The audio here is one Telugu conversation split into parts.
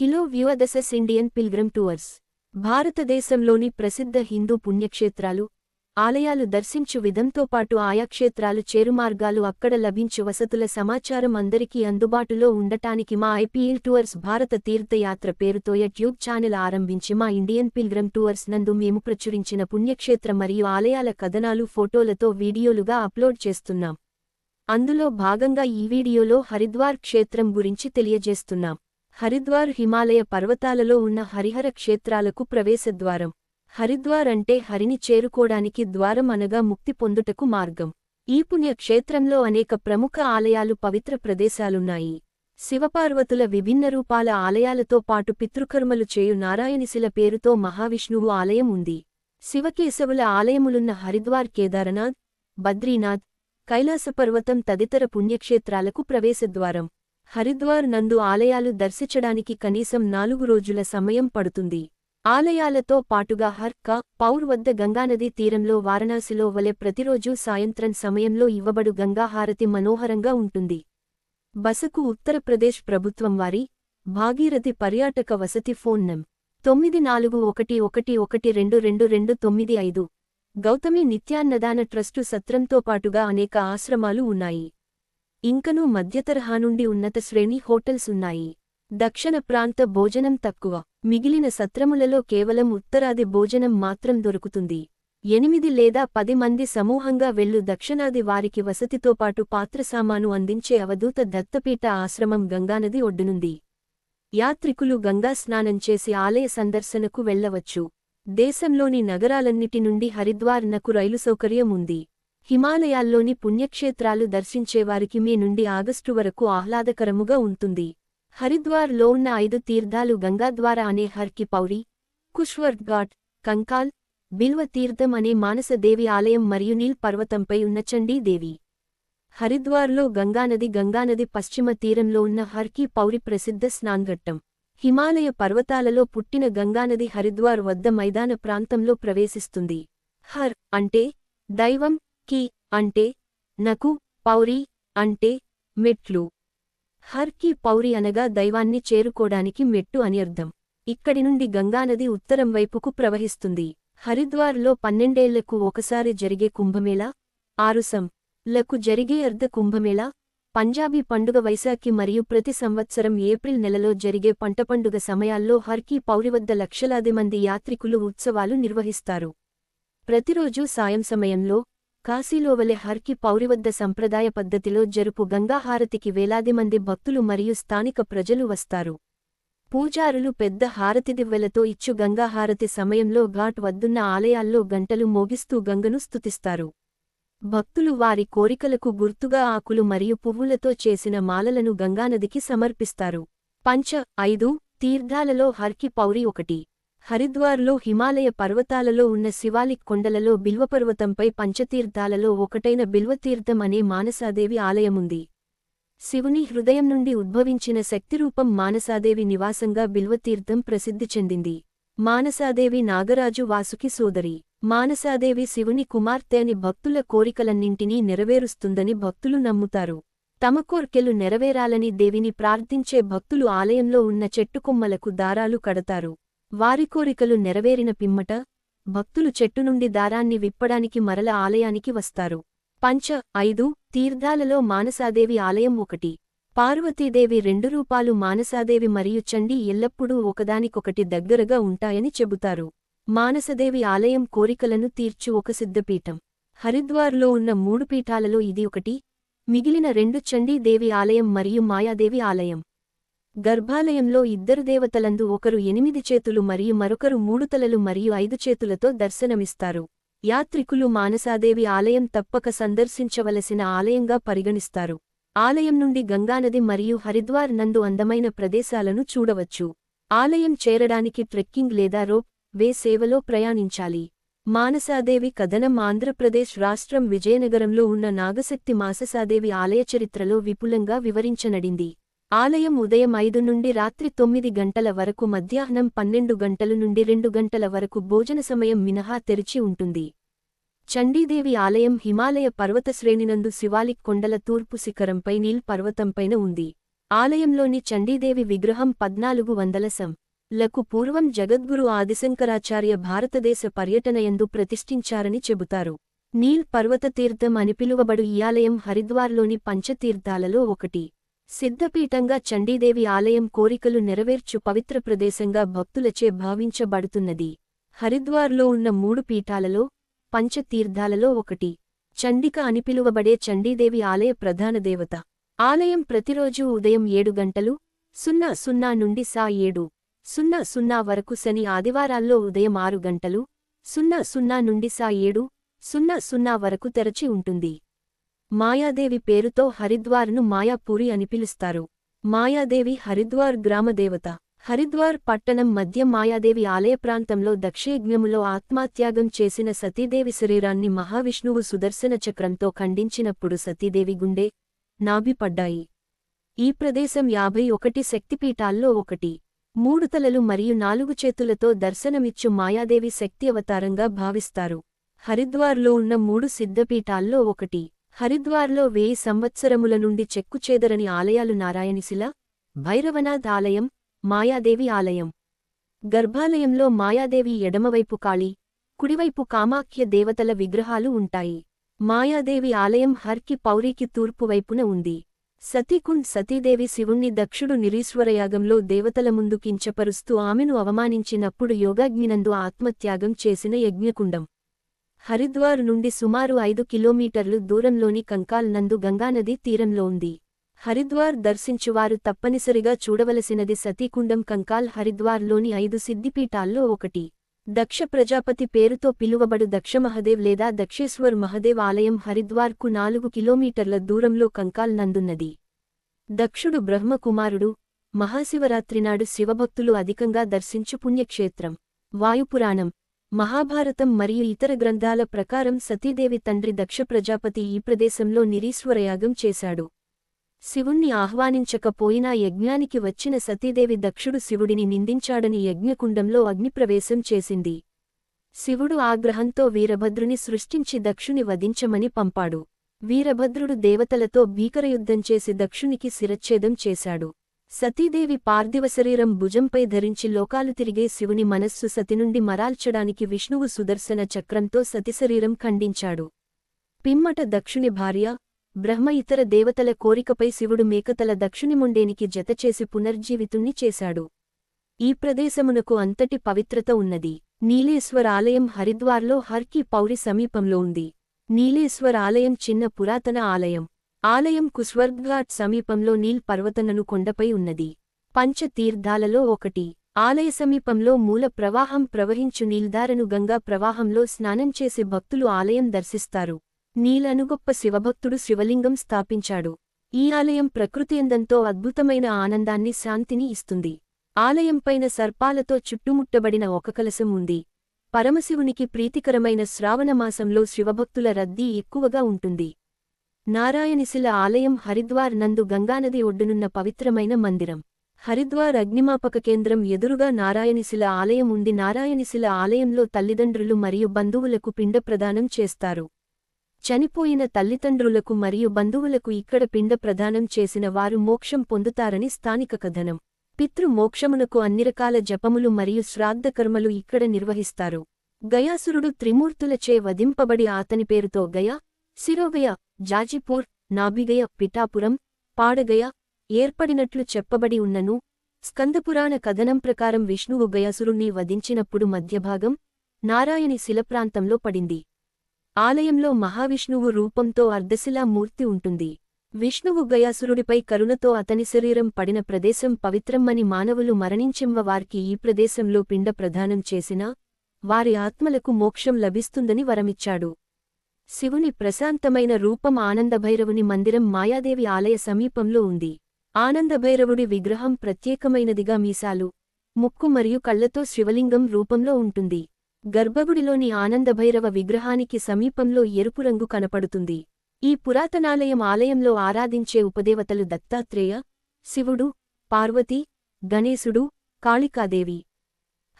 హిలో వ్యూఅదసెస్ ఇండియన్ పిల్గ్రమ్ టూర్స్ భారతదేశంలోని ప్రసిద్ధ హిందూ పుణ్యక్షేత్రాలు ఆలయాలు దర్శించు విధంతో పాటు ఆయా క్షేత్రాలు చేరుమార్గాలు అక్కడ లభించు వసతుల సమాచారం అందరికీ అందుబాటులో ఉండటానికి మా ఐపీఎల్ టూర్స్ భారత తీర్థయాత్ర పేరుతో యూట్యూబ్ ఛానల్ ఆరంభించి మా ఇండియన్ పిల్గ్రమ్ టూర్స్ నందు మేము ప్రచురించిన పుణ్యక్షేత్ర మరియు ఆలయాల కథనాలు ఫోటోలతో వీడియోలుగా అప్లోడ్ చేస్తున్నాం. అందులో భాగంగా ఈ వీడియోలో హరిద్వార్ క్షేత్రం గురించి తెలియజేస్తున్నాం. హరిద్వార్ హిమాలయ పర్వతాలలో ఉన్న హరిహర క్షేత్రాలకు ప్రవేశద్వారం. హరిద్వార్ అంటే హరిని చేరుకోడానికి ద్వారం అనగా ముక్తి పొందుటకు మార్గం. ఈ పుణ్యక్షేత్రంలో అనేక ప్రముఖ ఆలయాలు పవిత్ర ప్రదేశాలున్నాయి. శివపార్వతుల విభిన్న రూపాల ఆలయాలతో పాటు పితృకర్మలు చేయు నారాయణిశిల పేరుతో మహావిష్ణువు ఆలయం ఉంది. శివకేశవుల ఆలయములున్న హరిద్వార్ కేదారనాథ్ బద్రీనాథ్ కైలాసపర్వతం తదితర పుణ్యక్షేత్రాలకు ప్రవేశద్వారం. హరిద్వార్ నందు ఆలయాలు దర్శించడానికి కనీసం నాలుగు రోజుల సమయం పడుతుంది. ఆలయాలతో పాటుగా హర్క పౌర్ వద్ద గంగానదీ తీరంలో వారణాసిలో వలె ప్రతిరోజూ సాయంత్రం సమయంలో ఇవ్వబడు గంగాహారతి మనోహరంగా ఉంటుంది. బసకు ఉత్తరప్రదేశ్ ప్రభుత్వం వారి భాగీరథి పర్యాటక వసతి ఫోన్ నం. తొమ్మిది నాలుగు ఒకటి ఒకటి ఒకటి రెండు రెండు రెండు తొమ్మిది ఐదు. గౌతమి నిత్యాన్నదాన ట్రస్టు సత్రంతో పాటుగా అనేక ఆశ్రమాలు ఉన్నాయి. ఇంకనూ మధ్యతరహా నుండి ఉన్నత శ్రేణి హోటల్స్ ఉన్నాయి. దక్షిణ ప్రాంత భోజనం తక్కువ. మిగిలిన సత్రములలో కేవలం ఉత్తరాది భోజనం మాత్రం దొరుకుతుంది. ఎనిమిది లేదా పది మంది సమూహంగా వెళ్ళు దక్షిణాది వారికి వసతితో పాటు పాత్రసామాను అందించే అవధూత దత్తపీఠ ఆశ్రమం గంగానది ఒడ్డునుంది. యాత్రికులు గంగా స్నానం చేసి ఆలయ సందర్శనకు వెళ్ళవచ్చు దేశంలోని నగరాలన్నిటి నుండి హరిద్వార్ నకు రైలు సౌకర్యం ఉంది. హిమాలయాల్లోని పుణ్యక్షేత్రాలు దర్శించేవారికి మే నుండి ఆగస్టు వరకు ఆహ్లాదకరముగా ఉంటుంది. హరిద్వార్లో ఉన్న ఐదు తీర్థాలు గంగాద్వార అనే హర్కి పౌరి కుష్వర్ఘాట్ కంకాల్ బిల్వ తీర్థం అనే మానసదేవి ఆలయం మరియు నీల్ పర్వతంపై ఉన్న చండీదేవి హరిద్వార్లో గంగానది గంగానది పశ్చిమ తీరంలో ఉన్న హర్కి పౌరి ప్రసిద్ధ స్నాన్ఘట్టం. హిమాలయ పర్వతాలలో పుట్టిన గంగానది హరిద్వార్ వద్ద మైదాన ప్రాంతంలో ప్రవేశిస్తుంది. హర్ అంటే దైవం కి అంటే నకు పౌరి అంటే మెట్లు. హర్కి పౌరి అనగా దైవాన్ని చేరుకోడానికి మెట్టు అని అర్థం. ఇక్కడి నుండి గంగానది ఉత్తరం వైపుకు ప్రవహిస్తుంది. హరిద్వార్లో పన్నెండేళ్ళకు ఒకసారి జరిగే కుంభమేళ ఆరుసం. లకు జరిగే అర్ధ కుంభమేళ పంజాబీ పండుగ వైశాఖి మరియు ప్రతి సంవత్సరం ఏప్రిల్ నెలలో జరిగే పంట పండుగ సమయాల్లో హర్కీ పౌరి వద్ద లక్షలాది మంది యాత్రికులు ఉత్సవాలు నిర్వహిస్తారు. ప్రతిరోజూ సాయం సమయంలో కాశీలోవలె హర్కి పౌరివద్ద సంప్రదాయ పద్ధతిలో జరుపు గంగాహారతికి వేలాది మంది భక్తులు మరియు స్థానిక ప్రజలు వస్తారు. పూజారులు పెద్ద హారతిదివ్వెలతో ఇచ్చు గంగాహారతి సమయంలో ఘాట్ వద్దున్న ఆలయాల్లో గంటలు మోగిస్తూ గంగను స్తుతిస్తారు. భక్తులు వారి కోరికలకు గుర్తుగా ఆకులు మరియు పువ్వులతో చేసిన మాలలను గంగానదికి సమర్పిస్తారు. పంచ ఐదు తీర్థాలలో హర్కి పౌరి ఒకటి. హరిద్వార్లో హిమాలయ పర్వతాలలో ఉన్న శివాలిక్ కొండలలో బిల్వపర్వతంపై పంచతీర్థాలలో ఒకటైన బిల్వతీర్థం అనే మానసాదేవి ఆలయముంది. శివుని హృదయం నుండి ఉద్భవించిన శక్తిరూపం మానసాదేవి నివాసంగా బిల్వతీర్థం ప్రసిద్ధి చెందింది. మానసాదేవి నాగరాజు వాసుకి సోదరి. మానసాదేవి శివుని కుమార్తె అని భక్తుల కోరికలన్నింటినీ నెరవేరుస్తుందని భక్తులు నమ్ముతారు. తమ కోర్కెలు నెరవేరాలని దేవిని ప్రార్థించే భక్తులు ఆలయంలో ఉన్న చెట్టుకొమ్మలకు దారాలు కడతారు. వారి కోరికలు నెరవేరిన పిమ్మట భక్తులు చెట్టు నుండి దారాన్ని విప్పడానికి మరల ఆలయానికి వస్తారు. పంచ ఐదు తీర్థాలలో మానసాదేవి ఆలయం ఒకటి. పార్వతీదేవి రెండు రూపాలు మానసాదేవి మరియు చండి ఎల్లప్పుడూ ఒకదానికొకటి దగ్గరగా ఉంటాయని చెబుతారు. మానసదేవి ఆలయం కోరికలను తీర్చు ఒక సిద్ధపీఠం. హరిద్వార్లో ఉన్న మూడు పీఠాలలో ఇది ఒకటి. మిగిలిన రెండు చండీదేవి ఆలయం మరియు మాయాదేవి ఆలయం. గర్భాలయంలో ఇద్దరు దేవతలందు ఒకరు ఎనిమిది చేతులు మరియు మరొకరు మూడు తలలు మరియు ఐదు చేతులతో దర్శనమిస్తారు. యాత్రికులు మానసాదేవి ఆలయం తప్పక సందర్శించవలసిన ఆలయంగా పరిగణిస్తారు. ఆలయం నుండి గంగానది మరియు హరిద్వార్ నందు అందమైన ప్రదేశాలను చూడవచ్చు. ఆలయం చేరడానికి ట్రెక్కింగ్ లేదా రోప్ వే సేవలో ప్రయాణించాలి. మానసాదేవి కథనం ఆంధ్రప్రదేశ్ రాష్ట్రం విజయనగరంలో ఉన్న నాగశక్తి మాససాదేవి ఆలయ చరిత్రలో విపులంగా వివరించనడింది ఆలయం ఉదయం ఐదు నుండి రాత్రి తొమ్మిది గంటల వరకు మధ్యాహ్నం పన్నెండు గంటలు నుండి రెండు గంటల వరకు భోజన సమయం మినహా తెరిచి ఉంటుంది. చండీదేవి ఆలయం హిమాలయ పర్వత శ్రేణినందు శివాలిక్ కొండల తూర్పు శిఖరంపై నీల్ పర్వతంపైన ఉంది. ఆలయంలోని చండీదేవి విగ్రహం పద్నాలుగు వందల సం. లకు పూర్వం జగద్గురు ఆదిశంకరాచార్య భారతదేశ పర్యటనయందు ప్రతిష్ఠించారని చెబుతారు. నీల్ పర్వతతీర్థం అని పిలువబడు ఈ ఆలయం హరిద్వార్లోని పంచతీర్థాలలో ఒకటి. సిద్ధపీఠంగా చండీదేవి ఆలయం కోరికలు నెరవేర్చు పవిత్ర ప్రదేశంగా భక్తులచే భావించబడుతున్నది. హరిద్వార్లో ఉన్న మూడు పీఠాలలో పంచతీర్థాలలో ఒకటి. చండిక అని పిలువబడే చండీదేవి ఆలయ ప్రధాన దేవత. ఆలయం ప్రతిరోజూ ఉదయం ఏడు గంటలు సున్నా సున్నా నుండి సా ఏడు. సున్నా సున్నా వరకు శని ఆదివారాల్లో ఉదయం ఆరు గంటలు సున్నా సున్నా నుండి సా ఏడు సున్నా సున్నా వరకు తెరచి ఉంటుంది. మాయాదేవి పేరుతో హరిద్వార్ను మాయాపూరి అని పిలుస్తారు. మాయాదేవి హరిద్వార్ గ్రామదేవత. హరిద్వార్ పట్టణం మధ్య మాయాదేవి ఆలయ ప్రాంతంలో దక్షయజ్ఞములో ఆత్మాత్యాగం చేసిన సతీదేవి శరీరాన్ని మహావిష్ణువు సుదర్శన చక్రంతో ఖండించినప్పుడు సతీదేవి గుండె నాభిపడ్డాయి. ఈ ప్రదేశం యాభై ఒకటి శక్తిపీఠాల్లో ఒకటి. మూడు తలలు మరియు నాలుగు చేతులతో దర్శనమిచ్చు మాయాదేవి శక్తి అవతారంగా భావిస్తారు. హరిద్వార్లో ఉన్న మూడు సిద్ధపీఠాల్లో ఒకటి. హరిద్వార్లో వేయి సంవత్సరముల నుండి చెక్కుచేదరని ఆలయాలు నారాయణిశిల భైరవనాథ్ ఆలయం మాయాదేవి ఆలయం. గర్భాలయంలో మాయాదేవి ఎడమవైపు కాళీ కుడివైపు కామాఖ్య దేవతల విగ్రహాలు ఉంటాయి. మాయాదేవి ఆలయం హర్కి పౌరికి తూర్పువైపున ఉంది. సతీకుండ్ సతీదేవి శివుణ్ణి దక్షుడు నిరీశ్వరయాగంలో దేవతల ముందు కించపరుస్తూ ఆమెను అవమానించినప్పుడు యోగాగ్నినందు ఆత్మత్యాగం చేసిన యజ్ఞకుండం. హరిద్వార్ నుండి సుమారు ఐదు కిలోమీటర్లు దూరంలోని కంకాల్ నందు గంగానది తీరంలో ఉంది. హరిద్వార్ దర్శించువారు తప్పనిసరిగా చూడవలసినది సతీకుండం కంకాల్ హరిద్వార్లోని ఐదు సిద్ధిపీఠాల్లో ఒకటి. దక్ష ప్రజాపతి పేరుతో పిలువబడు దక్ష మహదేవ్ లేదా దక్షేశ్వర్ మహదేవ్ ఆలయం హరిద్వార్కు నాలుగు కిలోమీటర్ల దూరంలో కంకాల్ నందున్నది. దక్షుడు బ్రహ్మకుమారుడు మహాశివరాత్రినాడు శివభక్తులు అధికంగా దర్శించు పుణ్యక్షేత్రం. వాయుపురాణం. మహాభారతం మరియు ఇతర గ్రంథాల ప్రకారం సతీదేవి తండ్రి దక్ష ప్రజాపతి ఈ ప్రదేశంలో నిరీశ్వరయాగం చేశాడు. శివుణ్ణి ఆహ్వానించకపోయినా యజ్ఞానికి వచ్చిన సతీదేవి దక్షుడు శివుడిని నిందించాడని యజ్ఞకుండంలో అగ్నిప్రవేశం చేసింది. శివుడు ఆగ్రహంతో వీరభద్రుని సృష్టించి దక్షుని వధించమని పంపాడు. వీరభద్రుడు దేవతలతో భీకరయుద్ధం చేసి దక్షునికి శిరచ్ఛేదం చేశాడు. సతీదేవి పార్థివ శరీరం భుజంపై ధరించి లోకాలు తిరిగే శివుని మనస్సు సతి నుండి మరాల్చడానికి విష్ణువు సుదర్శన చక్రంతో సతిశరీరం ఖండించాడు. పిమ్మట దక్షుని భార్య బ్రహ్మ ఇతర దేవతల కోరికపై శివుడు మేకతల దక్షునిముండేనికి జతచేసి పునర్జీవితుణ్ణి చేశాడు. ఈ ప్రదేశమునకు అంతటి పవిత్రత ఉన్నది. నీలేశ్వర్ ఆలయం హరిద్వార్లో హర్కి పౌరి సమీపంలో ఉంది. నీలేశ్వర్ ఆలయం చిన్న పురాతన ఆలయం. ఆలయం కుస్వర్గ్ఘాట్ సమీపంలో నీల్ పర్వతనను కొండపై ఉన్నది. పంచ తీర్థాలలో ఒకటి. ఆలయ సమీపంలో మూల ప్రవాహం ప్రవహించు నీల్దారను గంగా ప్రవాహంలో స్నానం చేసే భక్తులు ఆలయం దర్శిస్తారు. నీలనుగొప్ప శివభక్తుడు శివలింగం స్థాపించాడు. ఈ ఆలయం ప్రకృతియందంతో అద్భుతమైన ఆనందాన్ని శాంతిని ఇస్తుంది. ఆలయంపైన సర్పాలతో చుట్టుముట్టబడిన ఒక కలశం ఉంది. పరమశివునికి ప్రీతికరమైన శ్రావణమాసంలో శివభక్తుల రద్దీ ఎక్కువగా ఉంటుంది. నారాయణిశిల ఆలయం హరిద్వార్ నందు గంగానది ఒడ్డునున్న పవిత్రమైన మందిరం. హరిద్వార్ అగ్నిమాపక కేంద్రం ఎదురుగా నారాయణిశిల ఆలయం ఉండి నారాయణిశిల ఆలయంలో తల్లిదండ్రులు మరియు బంధువులకు పిండ ప్రదానం చేస్తారు. చనిపోయిన తల్లిదండ్రులకు మరియు బంధువులకు ఇక్కడ పిండ ప్రదానం చేసిన వారు మోక్షం పొందుతారని స్థానిక కథనం. పితృ మోక్షమునకు అన్ని రకాల జపములు మరియు శ్రాద్ధకర్మలు ఇక్కడ నిర్వహిస్తారు. గయాసురుడు త్రిమూర్తులచే వధింపబడి ఆతని పేరుతో గయా శిరోగయ జాజిపూర్ నాభిగయ పిఠాపురం పాడగయ ఏర్పడినట్లు చెప్పబడి ఉన్నను. స్కందపురాణ కథనం ప్రకారం విష్ణువు గయాసురుణ్ణి వధించినప్పుడు మధ్యభాగం నారాయణి శిలప్రాంతంలో పడింది. ఆలయంలో మహావిష్ణువు రూపంతో అర్ధశిలా మూర్తి ఉంటుంది. విష్ణువు గయాసురుడిపై కరుణతో అతని శరీరం పడిన ప్రదేశం పవిత్రమ్మని మానవులు మరణించెమ్మ వారికి ఈ ప్రదేశంలో పిండ ప్రదానం చేసినా వారి ఆత్మలకు మోక్షం లభిస్తుందని వరమిచ్చాడు. శివుని ప్రశాంతమైన రూపం ఆనందభైరవుని మందిరం మాయాదేవి ఆలయ సమీపంలో ఉంది. ఆనందభైరవుడి విగ్రహం ప్రత్యేకమైనదిగా మీసాలు ముక్కు మరియు కళ్ళతో శివలింగం రూపంలో ఉంటుంది. గర్భగుడిలోని ఆనందభైరవ విగ్రహానికి సమీపంలో ఎరుపు రంగు కనపడుతుంది. ఈ పురాతనాలయం ఆలయంలో ఆరాధించే ఉపదేవతలు దత్తాత్రేయ శివుడు పార్వతి గణేశుడు కాళికాదేవి.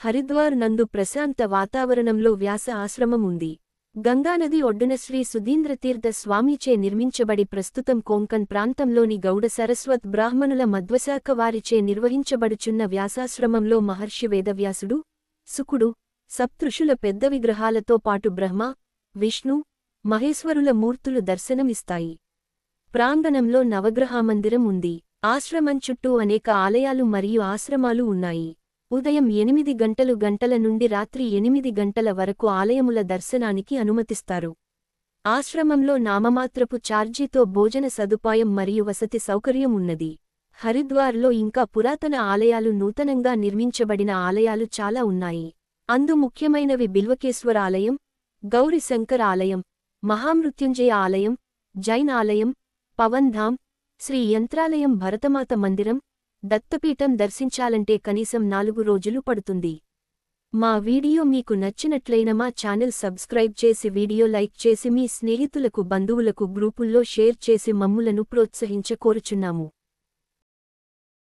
హరిద్వార్ నందు ప్రశాంత వాతావరణంలో వ్యాస ఆశ్రమం ఉంది. గంగానది ఒడ్డున శ్రీ సుధీంద్రతీర్థ స్వామిచే నిర్మించబడి ప్రస్తుతం కోంకన్ ప్రాంతంలోని గౌడ సరస్వత్ బ్రాహ్మణుల మధ్వశాఖ వారిచే నిర్వహించబడుచున్న వ్యాసాశ్రమంలో మహర్షి వేదవ్యాసుడు సుకుడు సప్తృషుల పెద్ద విగ్రహాలతో పాటు బ్రహ్మ విష్ణు మహేశ్వరుల మూర్తులు దర్శనమిస్తాయి. ప్రాంగణంలో నవగ్రహామందిరం ఉంది. ఆశ్రమం చుట్టూ అనేక ఆలయాలు మరియు ఆశ్రమాలు ఉన్నాయి. ఉదయం ఎనిమిది గంటలు గంటల నుండి రాత్రి ఎనిమిది గంటల వరకు ఆలయముల దర్శనానికి అనుమతిస్తారు. ఆశ్రమంలో నామమాత్రపు ఛార్జీతో భోజన సదుపాయం మరియు వసతి సౌకర్యం ఉన్నది. హరిద్వార్లో ఇంకా పురాతన ఆలయాలు నూతనంగా నిర్మించబడిన ఆలయాలు చాలా ఉన్నాయి. అందు ముఖ్యమైనవి బిల్వకేశ్వర ఆలయం గౌరి శంకర్ ఆలయం మహామృత్యుంజయ ఆలయం జైన్ ఆలయం పవన్ధామ్ శ్రీ యంత్రాలయం భరతమాత మందిరం దత్తపీఠం దర్శించాలంటే కనీసం నాలుగు రోజులు పడుతుంది. మా వీడియో మీకు నచ్చినట్లయిన మా ఛానల్ సబ్స్క్రైబ్ చేసి వీడియో లైక్ చేసి మీ స్నేహితులకు బంధువులకు గ్రూపుల్లో షేర్ చేసి మమ్ములను ప్రోత్సహించ కోరుచున్నాము.